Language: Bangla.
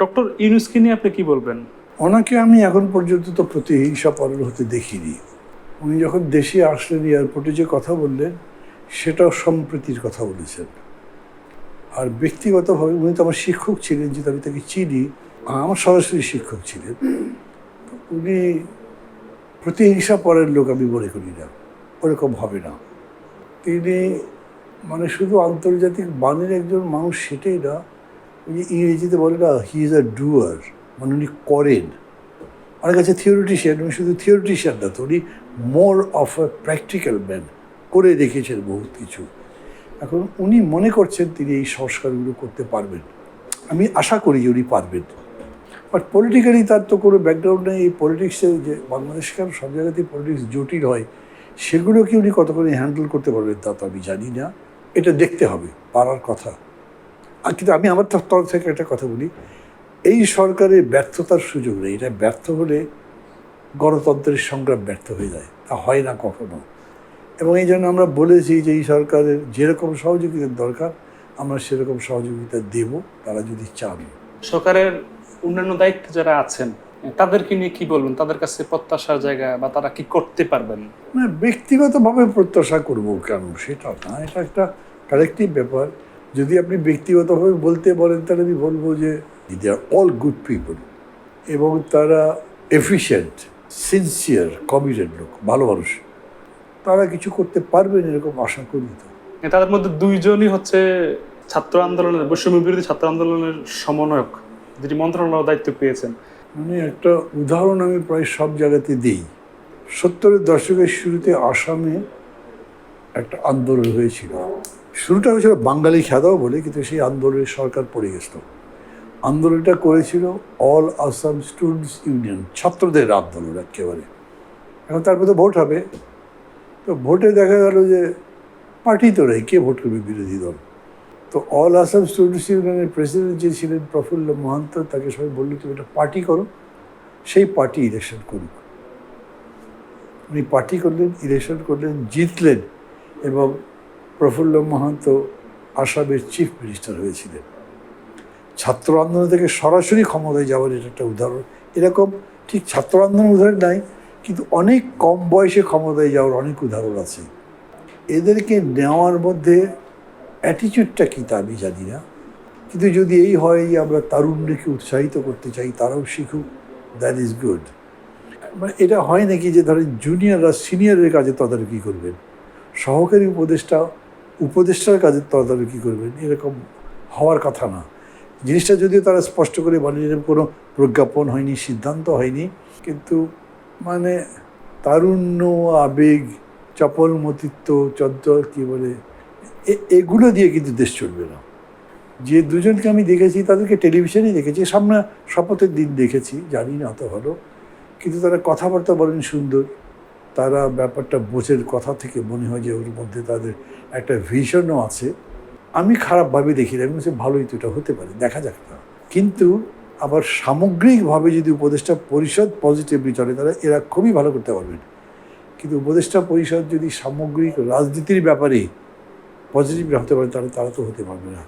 ডক্টর ইউনুসকে নিয়ে আপনি কি বলবেন? ওনাকে আমি এখন পর্যন্ত তো প্রতিহিংসা পরের হতে দেখিনি। উনি যখন দেশে আসলেন, এয়ারপোর্টে যে কথা বললেন, সেটাও সম্প্রীতির কথা বলেছেন। আর ব্যক্তিগতভাবে উনি তো আমার শিক্ষক ছিলেন, যেহেতু আমি তাকে চিনি আমার সরাসরি শিক্ষক ছিলেন। উনি প্রতিহিংসা পরের লোক আমি মনে করি না, ওরকম হবে না। তিনি মানে শুধু আন্তর্জাতিক বানের একজন মানুষ সেটাই না ইংরেজিতে বলে না হি ইজ আ ডুয়ার মানে উনি করেন। আমার কাছে থিওরিটিশিয়ান উনি শুধু থিওরিটিশিয়ান না, তো উনি more of a practical man করে রেখেছেন বহুত কিছু। এখন উনি মনে করছেন তিনি এই সংস্কারগুলো করতে পারবেন। আমি আশা করি যে উনি পারবেন। বাট পলিটিক্যালি তার তো কোনো ব্যাকগ্রাউন্ড নেই এই পলিটিক্সে যে বাংলাদেশ কেন সব জায়গাতেই পলিটিক্স জটিল হয় সেগুলো কি উনি কতখানি হ্যান্ডেল করতে পারবেন তা তো আমি জানি না। এটা দেখতে হবে, পারার কথা। কিন্তু আমি আমার তর- তরফ থেকে একটা কথা বলি। এই সরকারের ব্যর্থতার সুযোগ নেই। এটা ব্যর্থ হলে গণতন্ত্রের সংগ্রাম ব্যর্থ হয়ে যায়। তা হয় না কখনো। এবং এই জন্য আমরা বলেছি যে এই সরকারের যেরকম সহযোগিতার দরকার আমরা সেরকম সহযোগিতা দেব তারা যদি চান। সরকারের অন্যান্য দায়িত্বে যারা আছেন তাদেরকে নিয়ে কি বলবেন? তাদের কাছে প্রত্যাশার জায়গা বা তারা কি করতে পারবেন? না ব্যক্তিগতভাবে প্রত্যাশা করব কেন? সেটা না এটা একটা কালেকটিভ ব্যাপার। যদি আপনি ব্যক্তিগতভাবে বলতে বলেন তাহলে আমি বলব যে they are all good people এবং তারা এফিশিয়েন্ট সিনসিয়ার কমিটেড লোক ভালো মানুষ। তারা কিছু করতে পারবেন এরকম আশা করি তো। তাদের মধ্যে দুইজনই হচ্ছে ছাত্র আন্দোলনের বৈষম্য বিরোধী ছাত্র আন্দোলনের সমন্বয়ক যিনি মন্ত্রণালয় দায়িত্ব পেয়েছেন। মানে একটা উদাহরণ আমি প্রায় সব জায়গাতে দিই। সত্তরের দশকের শুরুতে আসামে একটা আন্দোলন হয়েছিল। শুরুটা হয়েছিল বাঙালি খেদাও বলে, কিন্তু সেই আন্দোলনের সরকার পড়ে গেছিল। আন্দোলনটা করেছিল অল আসাম স্টুডেন্টস ইউনিয়ন ছাত্রদের আন্দোলন একেবারে। এখন তারপরে তো ভোট হবে। তো ভোটে দেখা গেল যে পার্টি তো নেই, কে ভোট করবে বিরোধী দল? তো অল আসাম স্টুডেন্টস ইউনিয়নের প্রেসিডেন্ট যে ছিলেন প্রফুল্ল মহান্ত, তাকে সবাই বলল, তুমি একটা পার্টি করো। সেই পার্টি ইলেকশন করুক। উনি পার্টি করলেন ইলেকশন করলেন, জিতলেন। এবং প্রফুল্ল মহান্ত আসামের চিফ মিনিস্টার হয়েছিলেন। ছাত্র আন্দোলন থেকে সরাসরি ক্ষমতায় যাওয়ার এটা একটা উদাহরণ। এরকম ঠিক ছাত্র আন্দোলন উদাহরণ নাই, কিন্তু অনেক কম বয়সে ক্ষমতায় যাওয়ার অনেক উদাহরণ আছে। এদেরকে নেওয়ার মধ্যে অ্যাটিচিউডটা কী তা আমি জানি না। কিন্তু যদি এই হয়, আমরা তারুণ্যকে উৎসাহিত করতে চাই, তারাও শিখুক দ্যাট ইজ গুড মানে এটা হয় নাকি যে ধরেন জুনিয়ররা সিনিয়রের কাজে তদারকি করবেন? সহকারী উপদেষ্টা, উপদেষ্টার কাজে তদারকি করবেন? এরকম হওয়ার কথা না। জিনিসটা যদিও তারা স্পষ্ট করে বলেন কোনো প্রজ্ঞাপন হয়নি, সিদ্ধান্ত হয়নি, কিন্তু মানে তারুণ্য, আবেগ, চপলমতিত্ব চঞ্চল কী বলে এগুলো দিয়ে কিন্তু দেশ চলবে না। যে দুজনকে আমি দেখেছি, তাদেরকে টেলিভিশনেই দেখেছি, সামনে শপথের দিন দেখেছি, জানি না অত ভালো, কিন্তু তারা কথাবার্তা বলেন সুন্দর। তারা ব্যাপারটা বোঝের কথা থেকে মনে হয় যে ওর মধ্যে তাদের একটা ভিশনও আছে। আমি খারাপভাবে দেখি না, আমি বলছি ভালোই তো এটা হতে পারে, দেখা যাক না। কিন্তু আবার সামগ্রিকভাবে যদি উপদেষ্টা পরিষদ পজিটিভলি চলে, তাহলে এরা খুবই ভালো করতে পারবেন কিন্তু উপদেষ্টা পরিষদ যদি সামগ্রিক রাজনীতির ব্যাপারে পজিটিভ হতে পারে, তাহলে তারা তো হতে পারবে না।